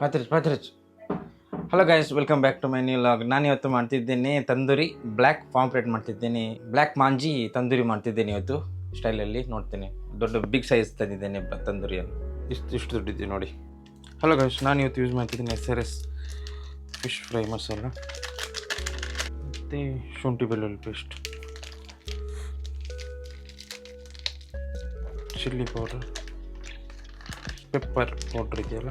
ಪಾತ್ರಿಚ್ ಪಾತ್ರಿಜ್. Hello guys welcome back to my new log ನಾನು ಇವತ್ತು ಮಾಡ್ತಿದ್ದೇನೆ ತಂದೂರಿ ಬ್ಲ್ಯಾಕ್ ಪಾಂಪ್ಲೆಟ್ ಮಾಡ್ತಿದ್ದೇನೆ. ಬ್ಲ್ಯಾಕ್ ಮಾಂಜಿ ತಂದೂರಿ ಮಾಡ್ತಿದ್ದೇನೆ ಇವತ್ತು ಸ್ಟೈಲಲ್ಲಿ ನೋಡ್ತೇನೆ. ದೊಡ್ಡ ಬಿಗ್ ಸೈಜ್ ತಂದಿದ್ದೇನೆ ತಂದೂರಿಯನ್ನು. ಇಷ್ಟು ಇಷ್ಟು ದೊಡ್ಡಿದೆ ನೋಡಿ. ಹಲೋ ಗೈಸ್ ನಾನು ಇವತ್ತು ಯೂಸ್ ಮಾಡ್ತಿದ್ದೀನಿ S R S fish fry masala. ಮತ್ತು ಶುಂಠಿ ಬೆಳ್ಳುಳ್ಳಿ paste chilli powder pepper powder ಇದೆಯಲ್ಲ.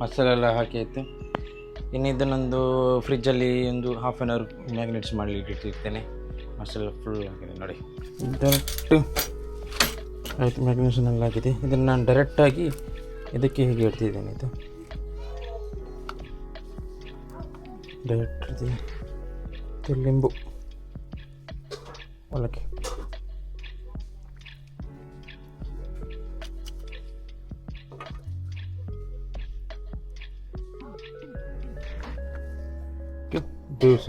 ಮಸಾಲೆ ಎಲ್ಲ ಹಾಕಿ ಆಯಿತು ಇನ್ನು ಇದನ್ನೊಂದು ಫ್ರಿಜ್ಜಲ್ಲಿ ಒಂದು ಹಾಫ್ ಆನ್ ಅವರ್ ಮ್ಯಾಗ್ನೇಟ್ಸ್ ಮಾಡಲಿಕ್ಕೆ ಇಟ್ಟಿರ್ತೇನೆ. ಮಸಾಲೆ ಫುಲ್ ಹಾಕಿದೆ ನೋಡಿ. ಡೈರೆಕ್ಟು ಆಯಿತು ಮ್ಯಾಗ್ನೇಷನ್ ಹಾಕಿದೆ. ಆಗಿದೆ ಇದನ್ನು ನಾನು ಡೈರೆಕ್ಟಾಗಿ ಇದಕ್ಕೆ ಹೀಗೆ ಇಡ್ತಿದ್ದೇನೆ ಇದು. ಡೈರೆಕ್ಟ್ ಇದು ಲಿಂಬು ಒಳಗೆ ದಿವಸ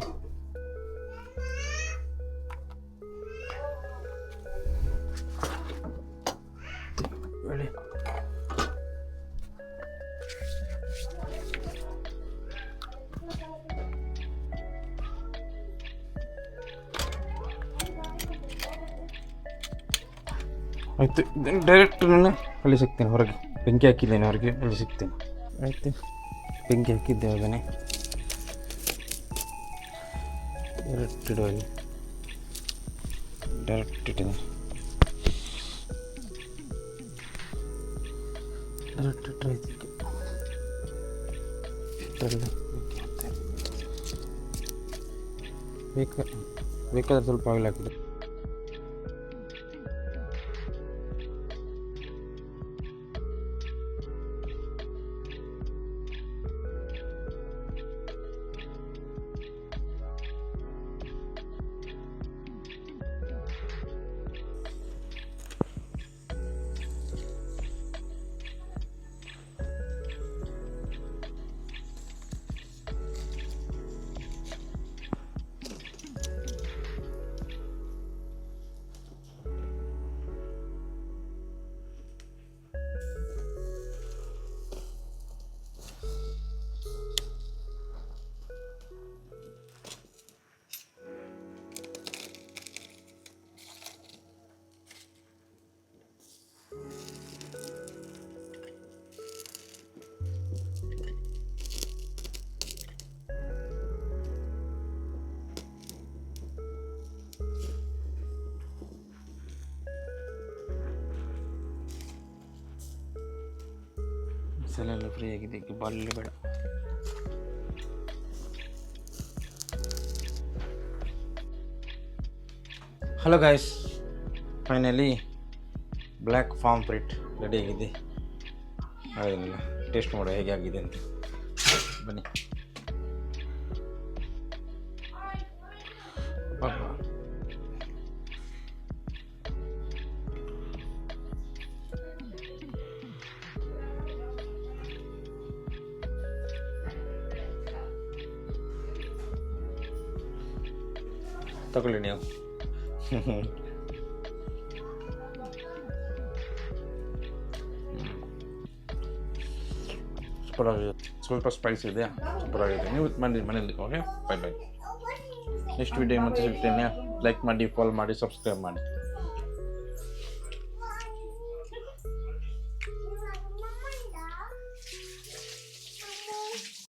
ಆಯಿತು ಡೈರೆಕ್ಟ್ ನಾನು ಅಲ್ಲಿ ಸಿಗ್ತೇನೆ ಹೊರಗೆ. ಬೆಂಕಿ ಹಾಕಿದ್ದೇನೆ ಹೊರಗೆ ಅಲ್ಲಿ ಸಿಗ್ತೇನೆ. ಆಯಿತು. ಬೆಂಕಿ ಹಾಕಿದ್ದೆ ಅದನ್ನೇ. ಇಟ್ಟಿದ್ದೀನಿ ಡೈರೆಕ್ಟ್ ಇಟ್ಟರೆ ಇದಕ್ಕೆ. ಇಟ್ಟರಲ್ಲಿ ಬೆಂಕಿ ಹಾಕ್ತೇನೆ ಬೇಕಾದ್ರೆ ಸ್ವಲ್ಪ ಆಯಿಲ್ ಹಾಕಿದೆ ಮಸಾಲೆ ಎಲ್ಲ ಫ್ರೀ ಆಗಿದೆ ಈಗ ಬಾಲ್ಲಿ ಬೇಡ hello guys finally black forest ready ಆಗಿದೆ ಅದನ್ನೆಲ್ಲ ಟೇಸ್ಟ್ ಮಾಡೋ ಹೇಗೆ ಆಗಿದೆ ಅಂತ ಬನ್ನಿ ತಗೊಳ್ಳಿ ನೀವು ಸೂಪರ್ ಆಗಿದೆ ಸ್ವಲ್ಪ ಸ್ಪೈಸ್ ಇದೆಯಾ ಸೂಪರ್ ಆಗಿದೆ ನೀವು ಮಾಡಿ ಮನೇಲಿ okay bye bye next video ಮತ್ತೆ ಸಿಗ್ತೇನೆ ಲೈಕ್ ಮಾಡಿ ಫಾಲೋ ಮಾಡಿ ಸಬ್ಸ್ಕ್ರೈಬ್ ಮಾಡಿ